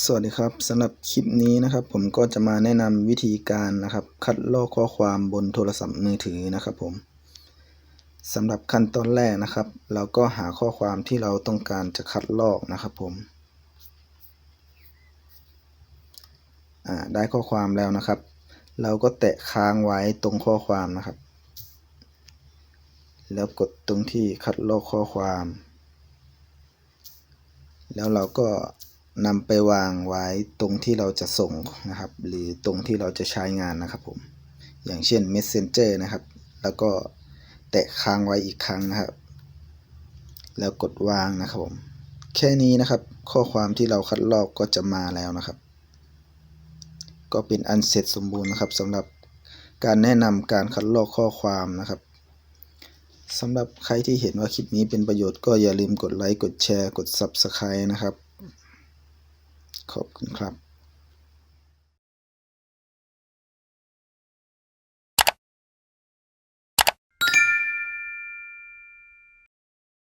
สวัสดีครับสำหรับคลิปนี้นะครับผมก็จะมาแนะนำวิธีการนะครับ คัดลอกข้อความบนโทรศัพท์มือถือนะครับผมสำหรับขั้นตอนแรกนะครับ เราก็หาข้อความที่เราต้องการจะคัดลอกนะครับผมได้ข้อความแล้วนะครับ เราก็แตะค้างไว้ตรงข้อความนะครับ แล้วกดตรงที่คัดลอกข้อความ แล้วเราก็ นำไปวางไว้ตรงที่เราจะส่งนะครับ หรือตรงที่เราจะใช้งานนะครับผม อย่างเช่น Messenger นะครับ แล้วก็แตะค้างไว้อีกครั้งนะครับ แล้วกดวางนะครับผม แค่นี้นะครับ ข้อความที่เราคัดลอกก็จะมาแล้วนะครับ ก็เป็นอันเสร็จสมบูรณ์นะครับสำหรับการแนะนำการคัดลอกข้อความนะครับสำหรับใครที่เห็นว่าคลิปนี้เป็นประโยชน์ก็อย่าลืมกดไลค์ กดแชร์ กด Subscribe นะครับ ขอบคุณครับ